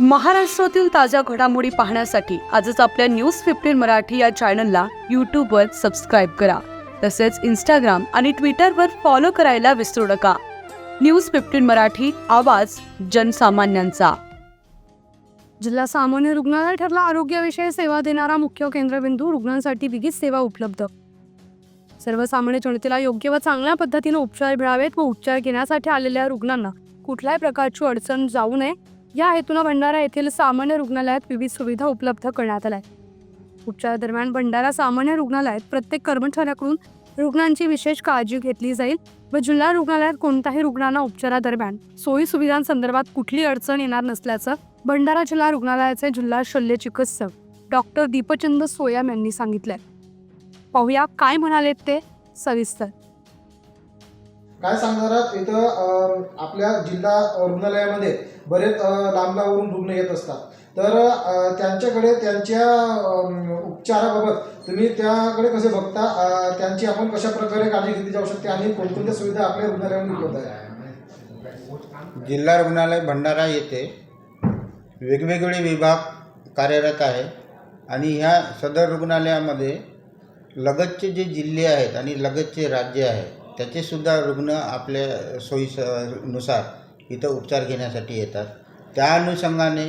महाराष्ट्रातील ताज्या घडामोडी पाहण्यासाठी आजच आपल्या न्यूज फिफ्टीन मराठी या चॅनलला यूट्यूबवर सबस्क्राईब करा. तसेच इंस्टाग्राम आणि ट्विटरवर फॉलो करायला विसरू नका. न्यूज फिफ्टीन मराठी आवाज जनसामान्यांचा. जिल्हा सामान्य रुग्णालय ठरला आरोग्याविषयी सेवा देणारा मुख्य केंद्रबिंदू रुग्णांसाठी विविध सेवा उपलब्ध. सर्वसामान्य जनतेला योग्य व चांगल्या पद्धतीने उपचार मिळावेत व उपचार घेण्यासाठी आलेल्या रुग्णांना कुठल्याही प्रकारची अडचण जाऊ नये या हेतूनं भंडारा येथील सामान्य रुग्णालयात विविध सुविधा उपलब्ध करण्यात आल्या आहेत. उपचारादरम्यान भंडारा सामान्य रुग्णालयात प्रत्येक कर्मचाऱ्याकडून रुग्णांची विशेष काळजी घेतली जाईल व जिल्हा रुग्णालयात कोणत्याही रुग्णांना उपचारादरम्यान सोयी सुविधांसंदर्भात कुठली अडचण येणार नसल्याचं भंडारा जिल्हा रुग्णालयाचे जिल्हा शल्य चिकित्सक डॉक्टर दीपचंद सोयाम यांनी सांगितलंय. पाहूया काय म्हणाले ते सविस्तर. काय सांगणार आहात? इथं आपल्या जिल्हा रुग्णालयामध्ये बरेच लांब लांबवरून रुग्ण येत असतात. तर त्यांच्याकडे त्यांच्या उपचाराबाबत तुम्ही त्याकडे कसे बघता? त्यांची आपण कशा प्रकारे काळजी घेतली जाऊ शकते? आणि कोणकोणत्या सुविधा आपल्या रुग्णालयामध्ये उपलब्ध आहे जिल्हा रुग्णालय भंडारा येथे वेगवेगळे विभाग कार्यरत आहे. आणि ह्या सदर रुग्णालयामध्ये लगतचे जे जिल्हे आहेत आणि लगतचे राज्य आहे त्याचेसुद्धा रुग्ण आपल्या सोयीनुसार इथं उपचार घेण्यासाठी येतात. त्या अनुषंगाने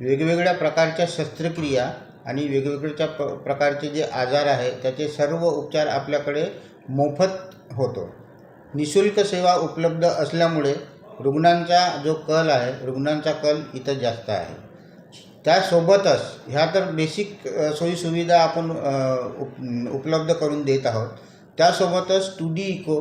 वेगवेगळ्या प्रकारच्या शस्त्रक्रिया आणि वेगवेगळ्या प प्रकारचे जे आजार आहे त्याचे सर्व उपचार आपल्याकडे मोफत होतो. निशुल्क सेवा उपलब्ध असल्यामुळे रुग्णांचा जो कल आहे रुग्णांचा कल इथं जास्त आहे. त्यासोबतच ह्या तर बेसिक सोयीसुविधा आपण उप उपलब्ध करून देत आहोत. त्यासोबतच टू डी इको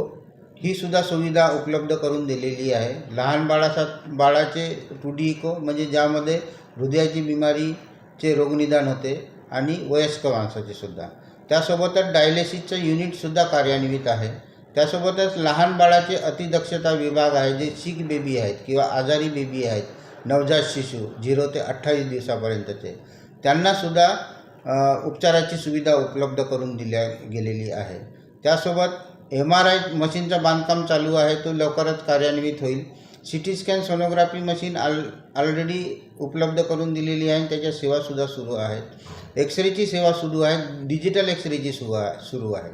ही सुद्धा सुविधा उपलब्ध करून दिलेली आहे. लहान बाळाचा बाळाचे टू डी इको म्हणजे ज्यामध्ये हृदयाची बिमारीचे रोगनिदान होते आणि वयस्क माणसाचे सुद्धा. त्यासोबतच डायलिसिसचं युनिटसुद्धा कार्यान्वित आहे. त्यासोबतच लहान बाळाचे अतिदक्षता विभाग आहे जे सिक बेबी आहेत किंवा आजारी बेबी आहेत नवजात शिशु झिरो ते अठ्ठावीस दिवसापर्यंतचे. त्यांनासुद्धा उपचाराची सुविधा उपलब्ध करून दिल्या गेलेली आहे. त्यासोबत एम आर आय मशीनचं बांधकाम चालू आहे तो लवकरच कार्यान्वित होईल. C T scan sonography machine all already उपलब्ध करून दिलेली आहे आणि त्याच्या सेवासुद्धा सुरू आहेत. एक्सरेची सेवा सुरू आहे डिजिटल एक्सरेची सुवा सुरू आहे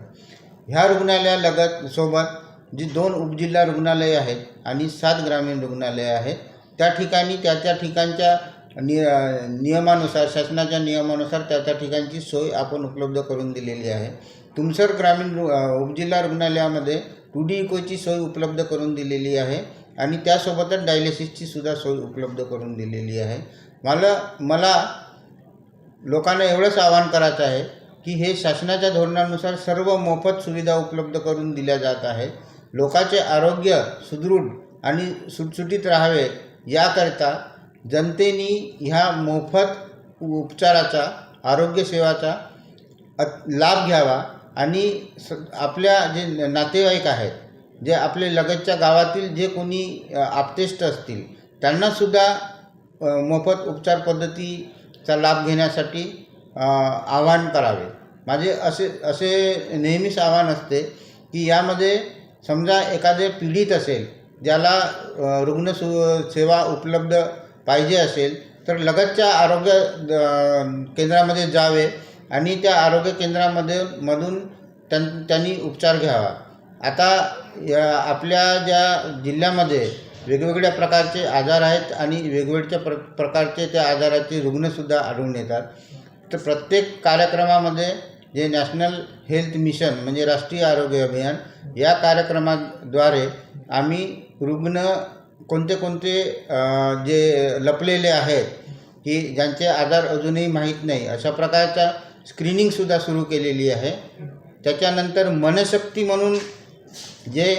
ह्या रुग्णालयालगत सोबत जी दोन उपजिल्हा रुग्णालये आहेत आणि सात ग्रामीण रुग्णालये आहेत त्या ठिकाणी त्या त्या ठिकाणच्या निय नियमानुसार शासनाच्या नियमानुसार त्या त्या ठिकाणची सोय आपण उपलब्ध करून दिलेली आहे. तुमसर ग्रामीण रु उपजिल्हा रुग्णालयामध्ये टू डी इकोची सोय उपलब्ध करून दिलेली आहे आणि त्यासोबतच डायलिसिसची सुद्धा सोय उपलब्ध करून दिलेली आहे. मला मला लोकांना एवढंच आवाहन करायचं आहे की हे शासनाच्या धोरणानुसार सर्व मोफत सुविधा उपलब्ध करून दिल्या जात आहेत. लोकांचे आरोग्य सुदृढ आणि सुटसुटीत राहावे याकरता जनतेनी ह्या मोफत उपचाराचा आरोग्यसेवाचा लाभ घ्यावा. आणि स आपल्या जे नातेवाईक आहेत जे आपले लगतच्या गावातील जे कोणी आपतेष्ट असतील त्यांनासुद्धा मोफत उपचार पद्धतीचा लाभ घेण्यासाठी आवाहन करावे. माझे असे असे नेहमीच आव्हान असते की यामध्ये समजा एखादे पीडित असेल ज्याला रुग्ण सु सेवा उपलब्ध पाहिजे असेल तर लगतच्या आरोग्य द- केंद्रामध्ये जावे. आणि त्या आरोग्य केंद्रामध्ये मधून त्यां त्यांनी उपचार घ्यावा. आता या आपल्या ज्या जिल्ह्यामध्ये वेगवेगळ्या प्रकारचे आजार आहेत आणि वेगवेगळ्या प्र प्रकारचे त्या आजाराचे रुग्णसुद्धा आढळून येतात. तर प्रत्येक कार्यक्रमामध्ये जे नॅशनल हेल्थ मिशन म्हणजे राष्ट्रीय आरोग्य अभियान या कार्यक्रमाद्वारे आम्ही रुग्ण कोणते कोणते जे लपलेले आहेत की ज्यांचे आजार अजूनही माहीत नाही अशा प्रकारच्या स्क्रीनिंगसुद्धा सुरू केलेली आहे. त्याच्यानंतर मनशक्ती म्हणून जे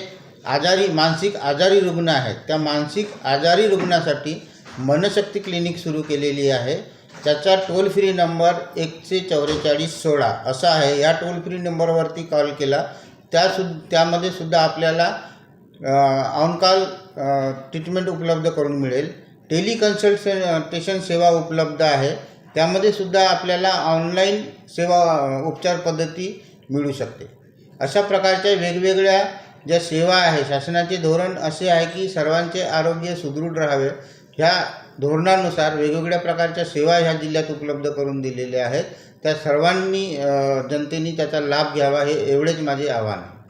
आजारी मानसिक आजारी रुग्ण आहेत त्या मानसिक आजारी रुग्णासाठी मनशक्ती क्लिनिक सुरू केलेली आहे. त्याचा टोल फ्री नंबर एकशे चौवेचाळीस सोळा असा आहे. या टोल फ्री नंबरवरती कॉल केला. त्या सु त्यामध्ये सुद्धा आपल्याला ऑन कॉल ट्रीटमेंट उपलब्ध करून मिळेल. टेलिकन्सल्टेशन सेवा उपलब्ध आहे. त्यामध्ये सुद्धा आपल्याला ऑनलाईन सेवा उपचार पद्धती मिळू शकते. अशा प्रकारच्या वेगवेगळ्या ज्या सेवा आहे शासनाचे धोरण असे आहे की सर्वांचे आरोग्य सुदृढ राहावे ह्या धोरणानुसार वेगवेगळ्या प्रकारच्या सेवा ह्या जिल्ह्यात उपलब्ध करून दिलेल्या आहेत. त्या सर्वांनी जनतेने त्याचा लाभ घ्यावा हे एवढेच माझे आव्हान आहे.